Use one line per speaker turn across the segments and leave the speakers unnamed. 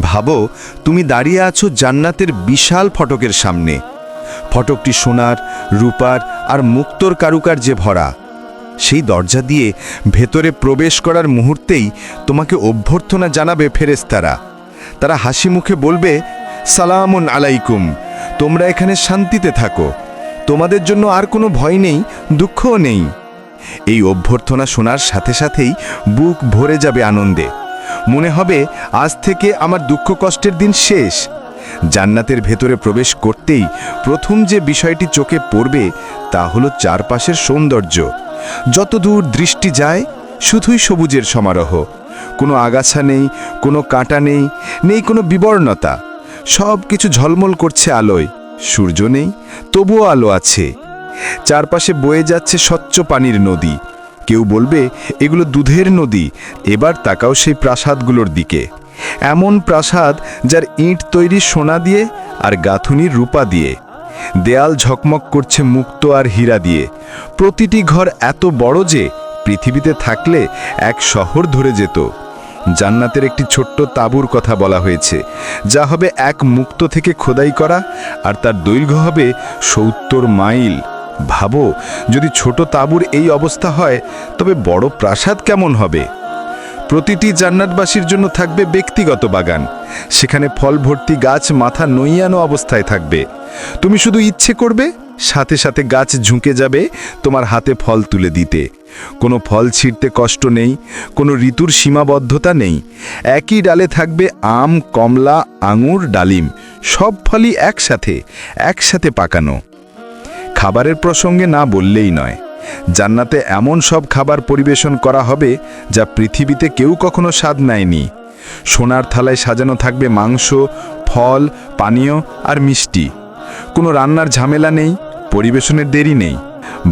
ভাবো, তুমি দাঁড়িয়ে আছো জান্নাতের বিশাল ফটকের সামনে। ফটকটি সোনার, রূপার আর মুক্তোর কারুকার্যে ভরা। সেই দরজা দিয়ে ভেতরে প্রবেশ করার মুহূর্তেই তোমাকে অভ্যর্থনা জানাবে ফেরেস্তারা তারা হাসি মুখে বলবে, সালামুন আলাইকুম, তোমরা এখানে শান্তিতে থাকো। তোমাদের জন্য আর কোনো ভয় নেই, দুঃখও নেই। এই অভ্যর্থনা শোনার সাথে সাথেই বুক ভরে যাবে আনন্দে। মনে হবে আজ থেকে আমার দুঃখ কষ্টের দিন শেষ। জান্নাতের ভেতরে প্রবেশ করতেই প্রথম যে বিষয়টি চোখে পড়বে তা হলো চারপাশের সৌন্দর্য। যত দূর দৃষ্টি যায়, শুধুই সবুজের সমারোহ। কোনো আগাছা নেই, কোনো কাঁটা নেই নেই কোনো বিবর্ণতা। সব কিছু ঝলমল করছে আলোয়। সূর্য নেই, তবুও আলো আছে। চারপাশে বয়ে যাচ্ছে স্বচ্ছ পানির নদী। কেউ বলবে, এগুলো দুধের নদী। এবার তাকাও সেই প্রাসাদগুলোর দিকে। এমন প্রাসাদ যার ইঁট তৈরি সোনা দিয়ে আর গাঁথুনির রূপা দিয়ে। দেয়াল ঝকমক করছে মুক্ত আর হীরা দিয়ে। প্রতিটি ঘর এত বড় যে পৃথিবীতে থাকলে এক শহর ধরে যেত। জান্নাতের একটি ছোট্ট তাঁবুর কথা বলা হয়েছে, যা হবে এক মুক্ত থেকে খোদাই করা, আর তার দৈর্ঘ্য হবে সত্তর মাইল। ভাবো, যদি ছোট তাঁবুর এই অবস্থা হয়, তবে বড় প্রাসাদ কেমন হবে? প্রতিটি জান্নাতবাসীর জন্য থাকবে ব্যক্তিগত বাগান। সেখানে ফল ভর্তি গাছ মাথা নইয়ানো অবস্থায় থাকবে। তুমি শুধু ইচ্ছে করবে, সাথে সাথে গাছ ঝুঁকে যাবে তোমার হাতে ফল তুলে দিতে। কোনো ফল ছিঁড়তে কষ্ট নেই, কোনো ঋতুর সীমাবদ্ধতা নেই। একই ডালে থাকবে আম, কমলা, আঙুর, ডালিম, সব ফলই একসাথে একসাথে পাকানো। খাবারের প্রসঙ্গে না বললেই নয়। জান্নাতে এমন সব খাবার পরিবেশন করা হবে যা পৃথিবীতে কেউ কখনো স্বাদ নেয়নি। সোনার থালায় সাজানো থাকবে মাংস, ফল, পানীয় আর মিষ্টি। কোনো রান্নার ঝামেলা নেই, পরিবেশনের দেরি নেই।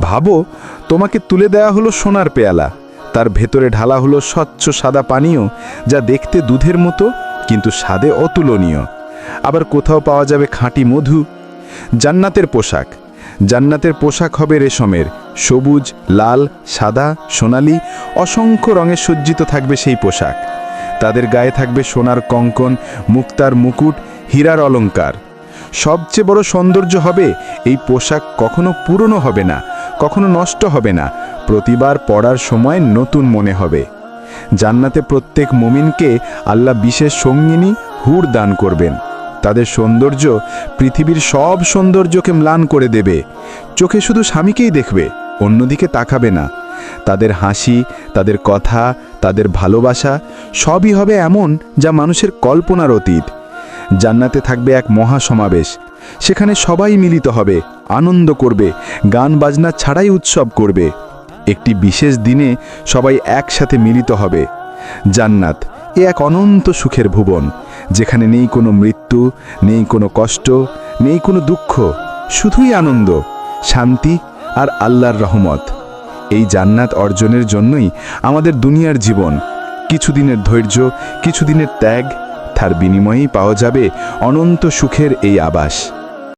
ভাবো, তোমাকে তুলে দেয়া হলো সোনার পেয়ালা। তার ভেতরে ঢালা হলো স্বচ্ছ সাদা পানীয়, যা দেখতে দুধের মতো, কিন্তু স্বাদে অতুলনীয়। আবার কোথাও পাওয়া যাবে খাঁটি মধু। জান্নাতের পোশাক। জান্নাতের পোশাক হবে রেশমের, সবুজ, লাল, সাদা, সোনালি, অসংখ্য রঙে সজ্জিত থাকবে সেই পোশাক। তাদের গায়ে থাকবে সোনার কঙ্কন, মুক্তার মুকুট, হীরার অলংকার। সবচেয়ে বড় সৌন্দর্য হবে এই পোশাক কখনো পুরনো হবে না, কখনো নষ্ট হবে না, প্রতিবার পড়ার সময় নতুন মনে হবে। জান্নাতে প্রত্যেক মুমিনকে আল্লাহ বিশেষ সঙ্গিনী, হুর দান করবেন। তাদের সৌন্দর্য পৃথিবীর সব সৌন্দর্যকে ম্লান করে দেবে। চোখে শুধু স্বামীকেই দেখবে, অন্যদিকে তাকাবে না। তাদের হাসি, তাদের কথা, তাদের ভালোবাসা সবই হবে এমন যা মানুষের কল্পনার অতীত। জান্নাতে থাকবে এক মহা সমাবেশ সেখানে সবাই মিলিত হবে, আনন্দ করবে, গান বাজনা ছাড়াই উৎসব করবে। একটি বিশেষ দিনে সবাই একসাথে মিলিত হবে। জান্নাত এ এক অনন্ত সুখের ভুবন, যেখানে নেই কোনো মৃত্যু, নেই কোনো কষ্ট, নেই কোনো দুঃখ, শুধুই আনন্দ, শান্তি আর আল্লাহর রহমত। এই জান্নাত অর্জনের জন্যই আমাদের দুনিয়ার জীবন, কিছুদিনের ধৈর্য, কিছুদিনের ত্যাগ, তার বিনিময়েই পাওয়া যাবে অনন্ত সুখের এই আবাস।